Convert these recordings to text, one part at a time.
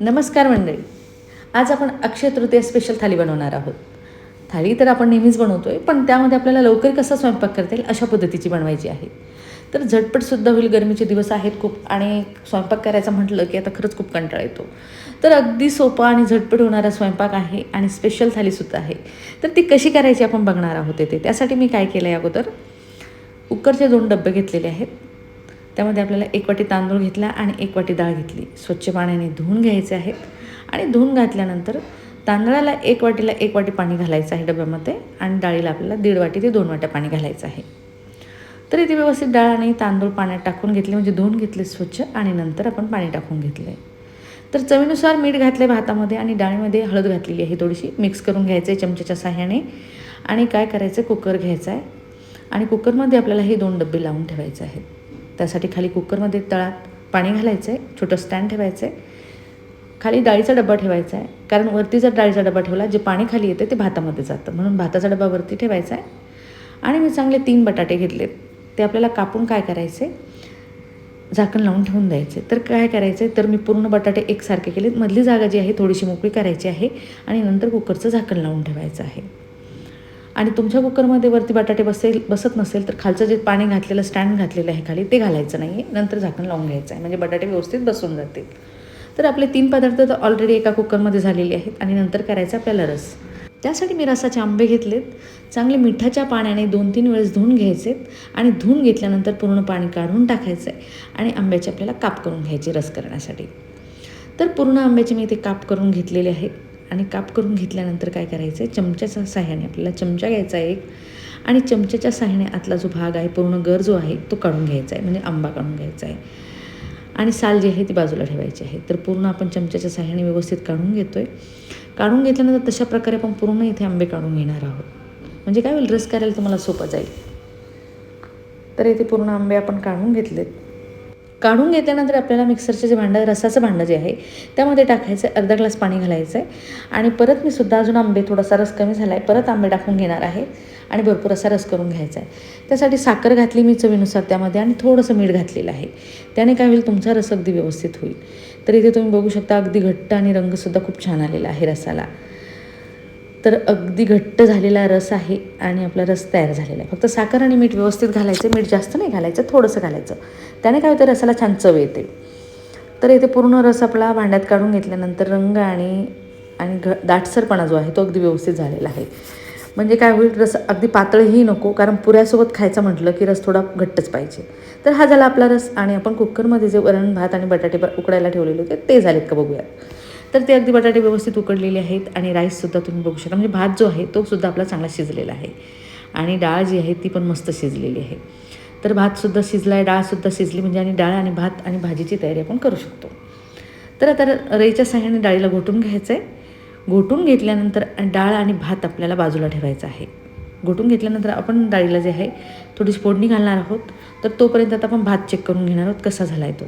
नमस्कार मंडळी. आज आपण अक्षय तृतीया स्पेशल थाली बनवणार आहोत. थाली तर आपण नेहमीच बनवतो आहे पण त्यामध्ये आपल्याला लवकर कसा स्वयंपाक करता येईल अशा पद्धतीची बनवायची आहे. तर झटपटसुद्धा होईल गरमीचे दिवस आहेत खूप आणि स्वयंपाक करायचा म्हटलं की आता खरंच खूप कंटाळा येतो. तर अगदी सोपा आणि झटपट होणारा स्वयंपाक आहे आणि स्पेशल थालीसुद्धा आहे. तर ती कशी करायची आपण बघणार आहोत येते त्यासाठी मी काय केलं आहे अगोदर कुकरचे दोन डबे घेतलेले आहेत. त्यामध्ये आपल्याला एक वाटी तांदूळ घेतला आणि एक वाटी डाळ घेतली. स्वच्छ पाण्याने धुवून घ्यायचे आहेत. आणि धुवून घातल्यानंतर तांदळाला एक वाटीला एक वाटी पाणी घालायचं आहे डब्यामध्ये आणि डाळीला आपल्याला दीड वाटी ते दोन वाट्या पाणी घालायचं आहे. तर इथे व्यवस्थित डाळ आणि तांदूळ पाण्यात टाकून घेतले म्हणजे धुवून घेतले स्वच्छ आणि नंतर आपण पाणी टाकून घेतले. तर चवीनुसार मीठ घातले भातामध्ये आणि डाळीमध्ये हळद घातलेली आहे. थोडीशी मिक्स करून घ्यायचं आहे चमच्याच्या साह्याने. आणि काय करायचं? कुकर घ्यायचा आहे. आणि कुकरमध्ये आपल्याला हे दोन डबे लावून ठेवायचे आहेत. त्यासाठी खाली कुकरमध्ये तळात पाणी घालायचं आहे छोटं स्टँड ठेवायचं आहे खाली डाळीचा डबा ठेवायचा आहे कारण वरती जर डाळीचा डबा ठेवला जे पाणी खाली येते ते भातामध्ये जातं. म्हणून भाताचा डबा वरती ठेवायचा आहे. आणि मी चांगले तीन बटाटे घेतलेत. ते आपल्याला कापून काय करायचे झाकण लावून ठेवून द्यायचे. तर काय करायचे तर मी पूर्ण बटाटे एकसारखे केले मधली जागा जी आहे थोडीशी मोकळी करायची आहे. आणि नंतर कुकरचं झाकण लावून ठेवायचं आहे. आणि तुमच्या कुकरमध्ये वरती बटाटे बसेल बसत नसेल तर खालचं जे पाणी घातलेलं स्टँड घातलेलं आहे खाली ते घालायचं नाही आहे नंतर झाकण लावून घ्यायचं आहे. म्हणजे बटाटे व्यवस्थित बसून जातील. तर आपले तीन पदार्थ तर ऑलरेडी एका कुकरमध्ये झालेले आहेत आणि नंतर करायचा आपल्याला रस. त्यासाठी मी रसाचे आंबे घेतलेत. चांगले मिठाच्या पाण्याने दोन तीन वेळेस धुवून घ्यायचेत आणि धुवून घेतल्यानंतर पूर्ण पाणी काढून टाकायचं आहे आणि आंब्याचे आपल्याला काप करून घ्यायचे रस करण्यासाठी. तर पूर्ण आंब्याचे मी इथे काप करून घेतलेले आहेत. आणि काप करून घेतल्यानंतर काय करायचं आहे चमच्याच्या साह्याने आपल्याला चमचा घ्यायचा आहे एक आणि चमच्याच्या साह्याने आतला जो भाग आहे पूर्ण गर जो आहे तो काढून घ्यायचा आहे. म्हणजे आंबा काढून घ्यायचा आहे. आणि साल जी आहे ती बाजूला ठेवायची आहे. तर पूर्ण आपण चमच्याच्या साह्याने व्यवस्थित काढून घेतो आहे काढून घेतल्यानंतर तशा प्रकारे आपण पूर्ण इथे आंबे काढून घेणार आहोत. म्हणजे काय होईल? रस करायला तुम्हाला सोपं जाईल. तर इथे पूर्ण आंबे आपण काढून घेतलेत. काढून घेतल्यानंतर आपल्याला मिक्सरचे जे भांडं रसाचं भांडं जे आहे त्यामध्ये टाकायचं आहे अर्धा ग्लास पाणी घालायचं आहे आणि परत मी सुद्धा अजून आंबे थोडासा रस कमी झाला आहे परत आंबे टाकून घेणार आहे आणि भरपूर असा रस करून घ्यायचा आहे त्यासाठी साखर घातली मी चवीनुसार त्यामध्ये आणि थोडंसं मीठ घातलेलं आहे. त्याने काय होईल तुमचा रस अगदी व्यवस्थित होईल. तर इथे तुम्ही बघू शकता अगदी घट्ट आणि रंगसुद्धा खूप छान आलेला आहे रसाला. तर अगदी घट्ट झालेला रस आहे आणि आपला रस तयार झालेला आहे. फक्त साखर आणि मीठ व्यवस्थित घालायचं मीठ जास्त नाही घालायचं थोडंसं घालायचं. त्याने काय होतं रसाला छान चव येते. तर इथे पूर्ण रस आपला भांड्यात काढून घेतल्यानंतर रंग आणि आणि घ दाटसरपणा जो आहे तो अगदी व्यवस्थित झालेला आहे. म्हणजे काय होईल रस अगदी पातळही नको कारण पुऱ्यासोबत खायचं म्हटलं की रस थोडा घट्टच पाहिजे. तर हा झाला आपला रस आणि आपण कुकरमध्ये जे वरण भात आणि बटाटे उकडायला ठेवलेले होते ते झालेत का बघूयात. तर ते अगदी बटाटे व्यवस्थित उकडलेले आहेत आणि राईससुद्धा तुम्ही बघू शकता. म्हणजे भात जो आहे तो सुद्धा आपला चांगला शिजलेला आहे. आणि डाळ जी आहे ती पण मस्त शिजलेली आहे. तर भातसुद्धा शिजला आहे डाळसुद्धा शिजली म्हणजे आणि डाळ आणि भात आणि भाजीची तयारी आपण करू शकतो. तर आता रईच्या साह्याने डाळीला घोटून घ्यायचं आहे घोटून घेतल्यानंतर डाळ आणि भात आपल्याला बाजूला ठेवायचा आहे. घोटून घेतल्यानंतर आपण डाळीला जे आहे थोडीशी फोडणी घालणार आहोत. तर तोपर्यंत आता आपण भात चेक करून घेणार आहोत कसा झाला आहे तो.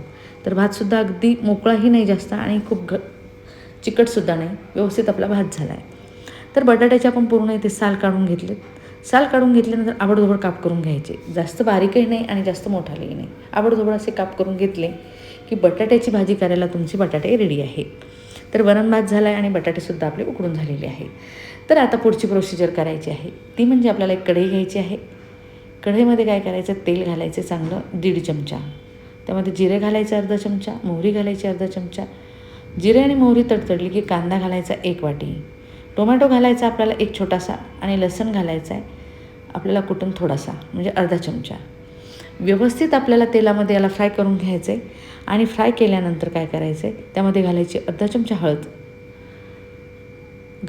तर भातसुद्धा अगदी मोकळाही नाही जास्त आणि खूप घ चिकटसुद्धा नाही. व्यवस्थित आपला भात झाला आहे तर बटाट्याचे आपण पूर्ण इथे साल काढून घेतलेत. साल काढून घेतल्यानंतर आबडधोबड काप करून घ्यायचे. जास्त बारीकही नाही आणि जास्त मोठालेही नाही. आबडधोबड असे काप करून घेतले की बटाट्याची भाजी करायला तुमची बटाटे रेडी आहे तर वरण भात झाला आहे आणि बटाटेसुद्धा आपले उकडून झालेले आहे तर आता पुढची प्रोसिजर करायची आहे. ती म्हणजे आपल्याला एक कढई घ्यायची आहे. कढईमध्ये काय करायचं? तेल घालायचं चांगलं दीड चमचा. त्यामध्ये जिरे घालायचे अर्धा चमचा मोहरी घालायची अर्धा चमचा जिरे आणि मोहरी तडतडली की कांदा घालायचा एक वाटी. टोमॅटो घालायचा आपल्याला एक छोटासा आणि लसण घालायचा आहे आपल्याला कुटून थोडासा म्हणजे अर्धा चमचा. व्यवस्थित आपल्याला तेलामध्ये याला फ्राय करून घ्यायचं आहे आणि फ्राय केल्यानंतर काय करायचं आहे त्यामध्ये घालायची अर्धा चमचा हळद.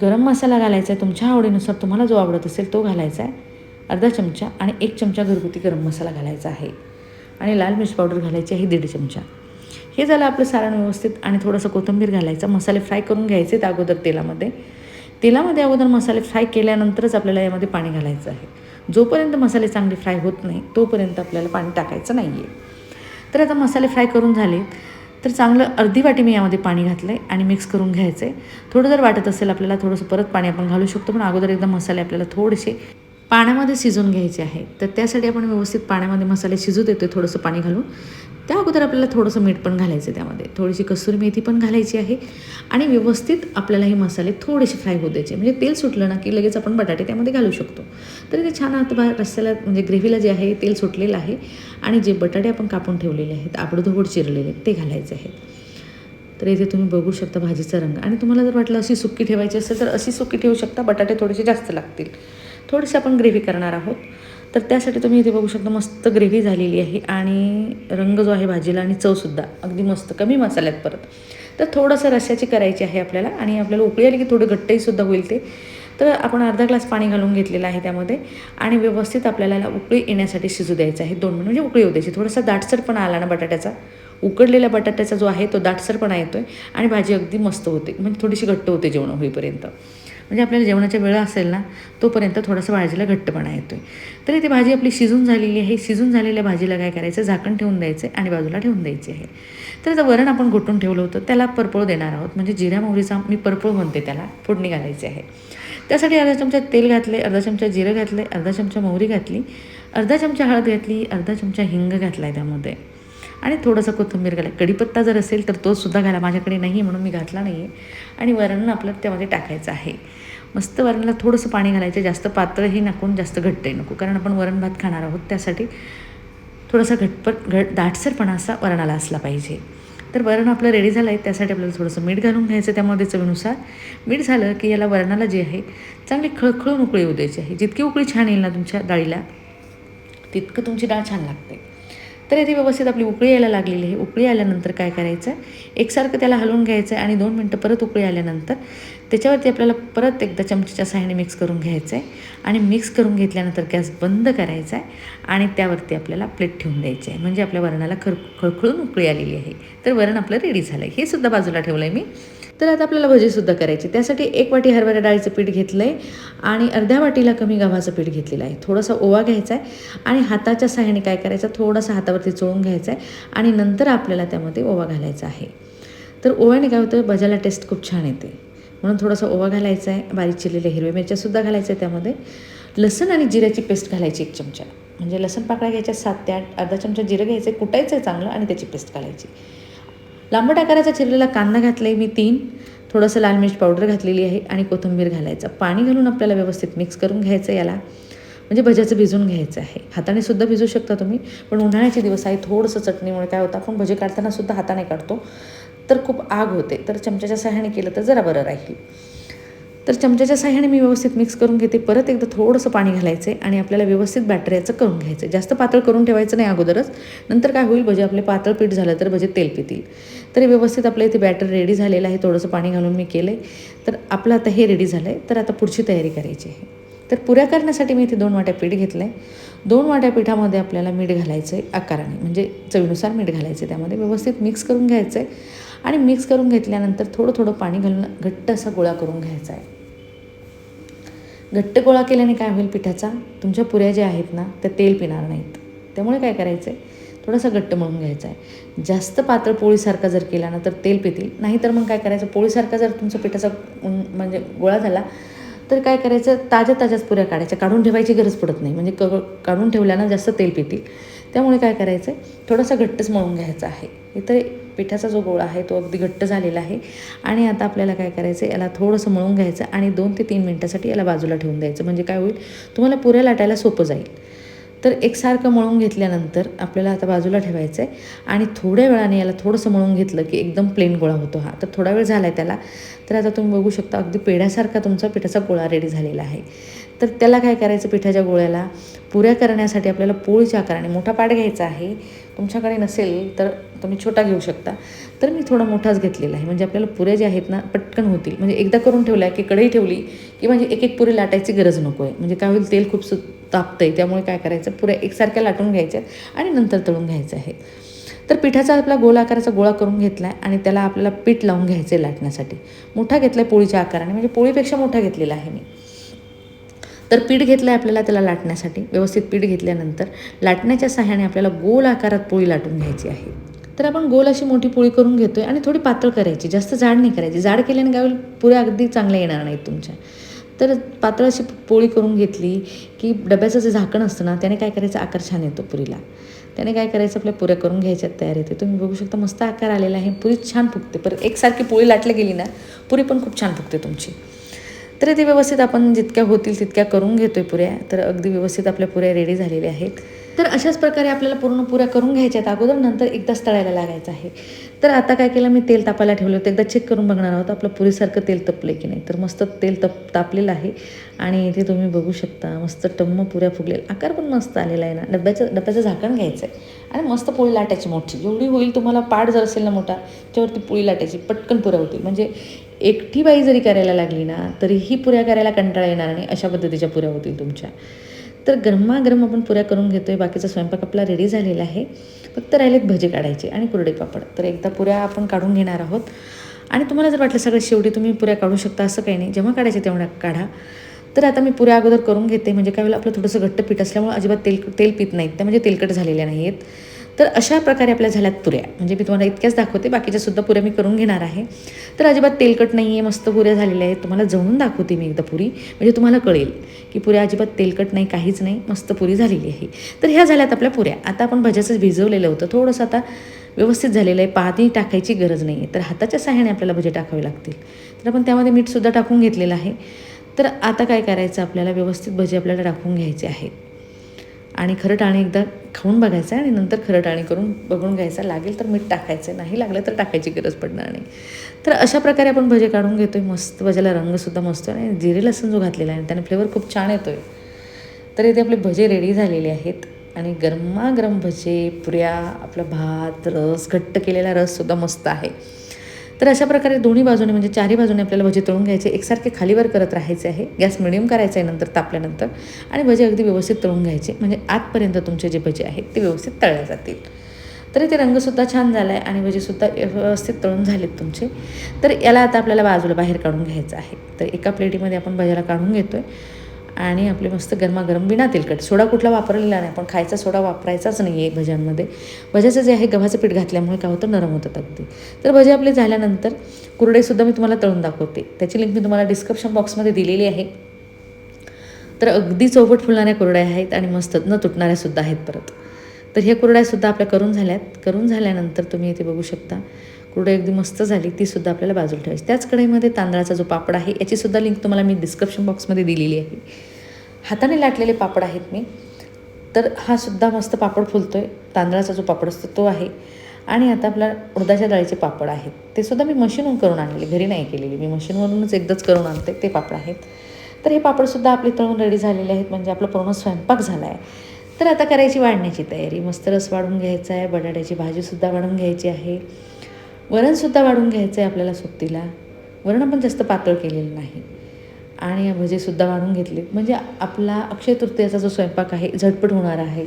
गरम मसाला घालायचा आहे तुमच्या आवडीनुसार तुम्हाला जो आवडत असेल तो घालायचा आहे अर्धा चमचा आणि एक चमचा घरगुती गरम मसाला घालायचा आहे. आणि लाल मिर्च पावडर घालायची आहे दीड चमचा. हे झालं आपलं सारण व्यवस्थित आणि थोडंसं कोथिंबीर घालायचं. मसाले फ्राय करून घ्यायचे त्या अगोदर तेलामध्ये. तेलामध्ये अगोदर मसाले फ्राय केल्यानंतरच आपल्याला यामध्ये पाणी घालायचं आहे. जोपर्यंत मसाले चांगले फ्राय होत नाही तोपर्यंत आपल्याला पाणी टाकायचं नाही आहे तर आता मसाले फ्राय करून झाले. तर चांगलं अर्धी वाटी मी यामध्ये पाणी घातलं आहे आणि मिक्स करून घ्यायचं आहे थोडं जर वाटत असेल आपल्याला थोडंसं परत पाणी आपण घालू शकतो पण अगोदर एकदा मसाले आपल्याला थोडेसे पाण्यामध्ये शिजवून घ्यायचे आहे. तर त्यासाठी आपण व्यवस्थित पाण्यामध्ये मसाले शिजू देतो थोडंसं पाणी घालून. त्या अगोदर आपल्याला थोडंसं मीठ पण घालायचं आहे त्यामध्ये. थोडीशी कसुरी मेथी पण घालायची आहे. आणि व्यवस्थित आपल्याला हे मसाले थोडेसे फ्राय होऊ द्यायचे. म्हणजे तेल सुटलं ना की लगेच आपण बटाटे त्यामध्ये घालू शकतो. तर ते छान आता रस्त्याला म्हणजे ग्रेव्हीला जे आहे तेल सुटलेलं आहे. आणि जे बटाटे आपण कापून ठेवलेले आहेत आबडधोबड चिरलेले आहेत ते घालायचे आहेत. तर इथे तुम्ही बघू शकता भाजीचा रंग. आणि तुम्हाला जर वाटलं अशी सुक्की ठेवायची असेल तर अशी सुक्की ठेवू शकता. बटाटे थोडेसे जास्त लागतील. थोडीशी आपण ग्रेव्ही करणार आहोत. तर त्यासाठी तुम्ही इथे बघू शकता मस्त ग्रेव्ही झालेली आहे आणि रंग जो आहे भाजीला आणि चवसुद्धा अगदी मस्त कमी मसाल्यात परत. तर थोडंसं रश्याची करायची आहे आपल्याला आणि आपल्याला उकळी आली की थोडं घट्टहीसुद्धा होईल ते. तर आपण अर्धा ग्लास पाणी घालून घेतलेलं आहे त्यामध्ये आणि व्यवस्थित आपल्याला उकळी येण्यासाठी शिजू द्यायचं आहे. दोन मिनिट म्हणजे उकळी होऊ द्यायची. थोडासा दाटसरपणा आला ना बटाट्याचा. उकडलेल्या बटाट्याचा जो आहे तो दाटसरपणा येतो आहे आणि भाजी अगदी मस्त होते. म्हणजे थोडीशी घट्ट होते जेवण होईपर्यंत. म्हणजे आपल्याला जेवणाच्या वेळा असेल ना तोपर्यंत थोडासा भाजीला घट्टपणा येतो आहे तर इथे भाजी आपली शिजून झालेली आहे. शिजून झालेल्या भाजीला काय करायचं? झाकण ठेवून द्यायचं आणि बाजूला ठेवून द्यायची आहे. तर आता वरण आपण घोटून ठेवलं होतं. त्याला परपळ देणार आहोत. म्हणजे जिऱ्या मोहरीचा मी परपळ म्हणते त्याला. फोडणी घालायची आहे. त्यासाठी अर्धा चमचा तेल घातले अर्धा चमचा जिरं घातले अर्धा चमचा मोहरी घातली अर्धा चमचा हळद घातली अर्धा चमचा हिंग घातला आहे त्यामध्ये. आणि थोडंसं कोथिंबीर घाला कढीपत्ता जर असेल तर तोसुद्धा घाला. माझ्याकडे नाही म्हणून मी घातला नाही आहे आणि वरण आपलं त्यामध्ये टाकायचं आहे. मस्त वरणाला थोडंसं पाणी घालायचं. जास्त पातळही नकून जास्त घट्टही नको. कारण आपण वरण भात खाणार आहोत. त्यासाठी थोडासा घटपट घट दाटसरपणा असा वरणाला असला पाहिजे. तर वरण आपलं रेडी झालं आहे त्यासाठी आपल्याला थोडंसं मीठ घालून घ्यायचं त्यामध्ये चवीनुसार. मीठ झालं की याला वरणाला जे आहे चांगली खळखळून उकळी येऊ द्यायची आहे. जितकी उकळी छान येईल ना तुमच्या डाळीला तितकं तुमची डाळ छान लागते. तर इथे व्यवस्थित आपली उकळी यायला लागलेली आहे. उकळी आल्यानंतर काय करायचं एकसारखं त्याला हलवून घ्यायचं आहे आणि दोन मिनटं परत उकळी आल्यानंतर त्याच्यावरती आपल्याला परत एकदा चमच्याच्या सहाय्याने मिक्स करून घ्यायचं आहे आणि मिक्स करून घेतल्यानंतर गॅस बंद करायचा आहे आणि त्यावरती आपल्याला प्लेट ठेवून द्यायची आहे म्हणजे आपल्या वरणाला खर खळखळून उकळी आलेली आहे. तर वरण आपलं रेडी झालं आहे हे सुद्धा बाजूला ठेवलं आहे मी. तर आता आपल्याला भजीसुद्धा करायची. त्यासाठी एक वाटी हरभरा डाळीचं पीठ घेतलं आहे आणि अर्ध्या वाटीला कमी गव्हाचं पीठ घेतलेलं आहे. थोडासा ओवा घ्यायचा आहे आणि हाताच्या साह्याने काय करायचं? थोडासा हातावरती चोळून घ्यायचा आहे आणि नंतर आपल्याला त्यामध्ये ओवा घालायचा आहे. तर ओव्याने काय होतं? भज्याला टेस्ट खूप छान येते. म्हणून थोडासा ओवा घालायचा आहे बारीक चिरलेल्या हिरव्या मिरच्यासुद्धा घालायचं आहे त्यामध्ये. लसण आणि जिऱ्याची पेस्ट घालायची एक चमचा. म्हणजे लसण पाकळ्या घ्यायच्या सात ते आठ अर्धा चमचा जिरं घ्यायचं आहे कुटायचं आहे चांगलं आणि त्याची पेस्ट घालायची. लांबट आकाराचा चिरलेला कांदा घातला आहे मी तीन. थोडंसं लाल मिरच पावडर घातलेली आहे आणि कोथिंबीर घालायचं. पाणी घालून आपल्याला व्यवस्थित मिक्स करून घ्यायचं याला. म्हणजे भज्याचं भिजून घ्यायचं आहे. हाताने सुद्धा भिजू शकता तुम्ही पण उन्हाळ्याचे दिवस आहे थोडंसं चटणीमुळे काय होतं आपण भजे काढताना सुद्धा हाताने काढतो. तर खूप आग होते. तर चमच्याच्या सहाय्याने केलं तर जरा बरं राहील. तर चमच्याच्या सहाय्याने मी व्यवस्थित मिक्स करून घेते. परत एकदा थोडंसं पाणी घालायचं आहे आणि आपल्याला व्यवस्थित बॅटर याचं करून घ्यायचं आहे जास्त पातळ करून ठेवायचं नाही अगोदरच. नंतर काय होईल? भजे आपले पातळ पीठ झालं तर भजे तेल पितील. तरी व्यवस्थित आपलं इथे बॅटर रेडी झालेलं आहे. थोडंसं पाणी घालून मी केलं आहे तर आपलं आता हे रेडी झालं आहे तर आता पुढची तयारी करायची आहे. तर पुऱ्या करण्यासाठी मी इथे दोन वाट्या पीठ घेतलं आहे दोन वाट्या पिठामध्ये आपल्याला मीठ घालायचं आहे आकाराने म्हणजे चवीनुसार मीठ घालायचं आहे त्यामध्ये. व्यवस्थित मिक्स करून घ्यायचं आहे आणि मिक्स करून घेतल्यानंतर थोडं थोडं पाणी घालून घट्ट असा गोळा करून घ्यायचा आहे. घट्ट गोळा केल्याने काय होईल पिठाचा? तुमच्या पुऱ्या ज्या आहेत ना त्या तेल पिणार नाहीत. त्यामुळे काय करायचं आहे थोडासा घट्ट मळून घ्यायचा आहे जास्त पातळ पोळीसारखा जर केला ना तर तेल पितील. नाहीतर मग काय करायचं? पोळीसारखा जर तुमचा पिठाचा म्हणजे गोळा झाला तर काय करायचं? ताज्या ताज्याच पुऱ्या काढायच्या. काढून ठेवायची गरज पडत नाही. म्हणजे क काढून ठेवल्यानं जास्त तेल पितील. त्यामुळे काय करायचं आहे थोडासा घट्टच मळून घ्यायचा आहे. इतर पिठाचा जो गोळा आहे तो अगदी घट्ट झालेला आहे. आणि आता आपल्याला काय करायचं याला थोडंसं मळून घ्यायचं आणि दोन ते तीन मिनटासाठी याला बाजूला ठेवून द्यायचं. म्हणजे काय होईल तुम्हाला पुऱ्या लाटायला सोपं जाईल. तर एकसारखं मळून घेतल्यानंतर आपल्याला आता बाजूला ठेवायचं आहे आणि थोड्या वेळाने याला थोडंसं मळून घेतलं की एकदम प्लेन गोळा होतो हा. तर थोडा वेळ झाला आहे त्याला. तर आता तुम्ही बघू शकता अगदी पेढ्यासारखा तुमचा पिठाचा गोळा रेडी झालेला आहे. तर त्याला काय करायचं पिठाच्या गोळ्याला? पुऱ्या करण्यासाठी आपल्याला पोळीच्या आकाराने मोठा पाट घ्यायचा आहे. तुमच्याकडे नसेल तर तुम्ही छोटा घेऊ शकता. तर मी थोडा मोठाच घेतलेला आहे. म्हणजे आपल्याला पुऱ्या ज्या आहेत ना पटकन होतील. म्हणजे एकदा करून ठेवल्या की कढई ठेवली की म्हणजे एक एक पुरी लाटायची गरज नको आहे म्हणजे काय होईल तेल खूप सु तापतं आहे त्यामुळे काय करायचं? पुऱ्या एकसारख्या लाटून घ्यायच्या आणि नंतर तळून घ्यायचं आहे. तर पिठाचा आपला गोल आकाराचा गोळा करून घेतला आहे आणि त्याला आपल्याला पीठ लावून घ्यायचं आहे लाटण्यासाठी. मोठा घेतला आहे पोळीच्या आकाराने. म्हणजे पोळीपेक्षा मोठा घेतलेला आहे मी. तर पीठ घेतलं आहे आपल्याला त्याला लाटण्यासाठी. व्यवस्थित पीठ घेतल्यानंतर लाटण्याच्या सहाय्याने आपल्याला गोल आकारात पोळी लाटून घ्यायची आहे. तर आपण गोल अशी मोठी पोळी करून घेतो आहे आणि थोडी पातळ करायची. जास्त जाड नाही करायची. जाड केल्याने काय होईल? पुऱ्या अगदी चांगल्या येणार नाहीत तुमच्या. तर पातळ अशी पोळी करून घेतली की डब्याचं जे झाकण असतं ना त्याने काय करायचं? आकार छान येतो पुरीला. त्याने काय करायचं? आपल्या पुऱ्या करून घ्यायच्यात तयार येते तुम्ही बघू शकता मस्त आकार आलेला आहे. पुरी छान फुगते. पर एकसारखी पोळी लाटली गेली ना पुरी पण खूप छान फुगते तुमची. तर ते व्यवस्थित आपण जितक्या होतील तितक्या करून घेतोय पुऱ्या. तर अगदी व्यवस्थित आपल्या पुऱ्या रेडी झालेल्या आहेत. तर अशाच प्रकारे आपल्याला पूर्ण पुऱ्या करून घ्यायच्या आहेत. अगोदर नंतर एकदाच तळायला लागायचं आहे. तर आता काय केलं मी तेल तापायला ठेवलं होतं. एकदा चेक करून बघणार आहोत. आपलं पुरीसारखं तेल तपलं की नाही. तर मस्त तेल तप तापलेलं आहे. आणि इथे तुम्ही बघू शकता मस्त टम्म पुऱ्या फुगलेलं आकार पण मस्त आलेला आहे ना. डब्याचं डब्याचं झाकण घ्यायचं आहे आणि मस्त पोळी लाटायची मोठी. जेवढी होईल तुम्हाला पाठ जर असेल ना मोठा त्याच्यावरती पोळी लाटायची पटकन पुऱ्या होतील. म्हणजे एकटी बाई जरी करायला लागली ना तरीही पुऱ्या करायला कंटाळा येणार नाही अशा पद्धतीच्या पुऱ्या होतील तुमच्या. तर गरमागरम आपण पुऱ्या करून घेतो आहे बाकीचा स्वयंपाक आपला रेडी झालेला आहे. फक्त राहिलेत भजे काढायचे आणि कुरडे पापड. तर एकदा पुऱ्या आपण काढून घेणार आहोत. आणि तुम्हाला जर वाटलं सगळं शेवटी तुम्ही पुऱ्या काढू शकता असं काही नाही. जेव्हा काढायचे तेवढ्या काढा. तर आता मी पुऱ्या अगोदर करून घेते. म्हणजे काय वेळेला आपलं थोडंसं घट्ट पीठ असल्यामुळे अजिबात तेल तेल पित नाहीत. त्या म्हणजे तेलकट झालेल्या नाही आहेत तर अशा प्रकारे आपल्या झाल्यात पुऱ्या. म्हणजे मी तुम्हाला इतक्याच दाखवते. बाकीच्या सुद्धा पुऱ्या मी करून घेणार आहे. तर अजिबात तेलकट नाही आहे मस्त पुऱ्या झालेल्या आहेत. तुम्हाला जळून दाखवते मी एकदा पुरी. म्हणजे तुम्हाला कळेल की पुऱ्या अजिबात तेलकट नाही काहीच नाही. मस्त पुरी झालेली आहे. तर ह्या झाल्यात आपल्या पुऱ्या. आता आपण भज्याचं भिजवलेलं होतं. थोडंसं आता व्यवस्थित झालेलं आहे. पाणी टाकायची गरज नाही आहे तर हाताच्या सहाय्याने आपल्याला भजे टाकावे लागतील. तर आपण त्यामध्ये मीठसुद्धा टाकून घेतलेलं आहे. तर आता काय करायचं? आपल्याला व्यवस्थित भजे आपल्याला टाकून घ्यायचे आहेत. आणि खरं टाणी एकदा खाऊन बघायचं आहे आणि नंतर खरं टाणी करून बघून घ्यायचं लागेल तर मीठ टाकायचं नाही लागलं तर टाकायची गरज पडणार नाही. तर अशा प्रकारे आपण भजे काढून घेतो आहे मस्त भज्याला रंगसुद्धा मस्त आहे. आणि जिरे लसूण जो घातलेला आहे त्याने फ्लेवर खूप छान येतो आहे तर इथे आपले भजे रेडी झालेले आहेत. आणि गरमागरम भजे पुऱ्या आपला भात रस घट्ट केलेला रससुद्धा मस्त आहे. तर अशा प्रकारे दोन्ही बाजूने म्हणजे चारही बाजूने आपल्याला भजे तळून घ्यायचे. एकसारखे खालीवर करत राहायचे आहे. गॅस मिडियम करायचा आहे नंतर तापल्यानंतर. आणि भजे अगदी व्यवस्थित तळून घ्यायचे. म्हणजे आतपर्यंत तुमचे जे भजे आहेत ते व्यवस्थित तळले जातील. तरी ते रंगसुद्धा छान झाला आहे आणि भजेसुद्धा व्यवस्थित तळून झालेत तुमचे. तर याला आता आपल्याला बाजूला बाहेर काढून घ्यायचं आहे. तर एका प्लेटीमध्ये आपण भज्याला काढून घेतो आहे आणि आपले मस्त गरमागरम बिना तेलकट. सोडा कुठला वापरलेला नाही पण खायचा सोडा वापरायचाच नाही आहे भज्यांमध्ये. भज्याचं जे आहे गव्हाचं पीठ घातल्यामुळे काय होतं नरम होतात अगदी. तर भजे आपले झाल्यानंतर कुरडेसुद्धा मी तुम्हाला तळून दाखवते. त्याची लिंक मी तुम्हाला डिस्क्रिप्शन बॉक्समध्ये दिलेली आहे. तर अगदी चौपट फुलणाऱ्या कुरड्या आहेत आणि मस्त न तुटणाऱ्यासुद्धा आहेत परत. तर ह्या कुरड्यासुद्धा आपल्या करून झाल्यात. करून झाल्यानंतर तुम्ही इथे बघू शकता. कुरडई अगदी मस्त झाली तीसुद्धा आपल्याला बाजूला ठेवायची. त्याच कढईमध्ये तांदळाचा जो पापड आहे याचीसुद्धा लिंक तुम्हाला मी डिस्क्रिप्शन बॉक्समध्ये दिलेली आहे. हाताने लाटलेले पापड आहेत मी. तर हा सुद्धा मस्त पापड फुलतो आहे तांदळाचा जो पापड असतो तो आहे. आणि आता आपला उडदाच्या डाळीचे पापड आहेत. ते सुद्धा मी मशीनहून करून आणलेले घरी नाही केलेली. मी मशीनवरूनच एकदाच करून आणते ते पापड आहेत. तर हे पापडसुद्धा आपले तळून रेडी झालेले आहेत म्हणजे आपला पूर्ण स्वयंपाक झाला आहे तर आता करायची वाढण्याची तयारी. मस्त रस वाढून घ्यायचा आहे बटाट्याची भाजीसुद्धा वाढून घ्यायची आहे. वरणसुद्धा वाढून घ्यायचं आहे आपल्याला सुट्टीला वरण पण जास्त पातळ केलेलं नाही. आणि भजेसुद्धा वाढून घेतले. म्हणजे आपला अक्षय तृतीयाचा जो स्वयंपाक आहे झटपट होणार आहे.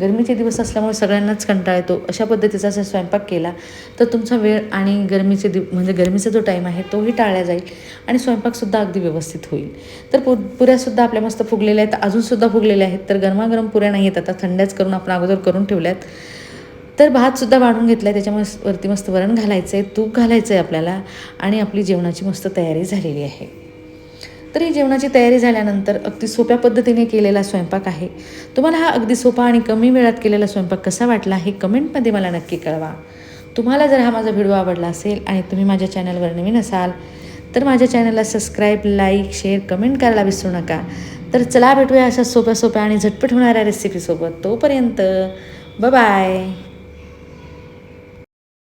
गरमीचे दिवस असल्यामुळे सगळ्यांनाच कंटाळा येतो. अशा पद्धतीचा जर स्वयंपाक केला तर तुमचा वेळ आणि गरमीचे दिव म्हणजे गरमीचा जो टाईम आहे तोही टाळला जाईल आणि स्वयंपाकसुद्धा अगदी व्यवस्थित होईल. तर पु पुऱ्यासुद्धा आपल्या मस्त फुगलेल्या आहेत. अजूनसुद्धा फुगलेल्या आहेत. तर गरमागरम पुऱ्या नाही आहेत. आता थंड्याच करून आपण अगोदर करून ठेवल्यात. तर भातसुद्धा वाढून घेतला आहे त्याच्यामुळे वरती मस्त वरण घालायचं आहे तूप घालायचं आहे आपल्याला आणि आपली जेवणाची मस्त तयारी झालेली आहे. तर ही जेवणाची तयारी झाल्यानंतर अगदी सोप्या पद्धतीने केलेला स्वयंपाक आहे. तुम्हाला हा अगदी सोपा आणि कमी वेळात केलेला स्वयंपाक कसा वाटला हे कमेंटमध्ये मला नक्की कळवा. तुम्हाला जर हा माझा व्हिडिओ आवडला असेल आणि तुम्ही माझ्या चॅनलवर नवीन असाल तर माझ्या चॅनलला सबस्क्राईब लाईक शेअर कमेंट करायला विसरू नका. तर चला भेटूया अशा सोप्या सोप्या आणि झटपट होणाऱ्या रेसिपीसोबत तोपर्यंत बाय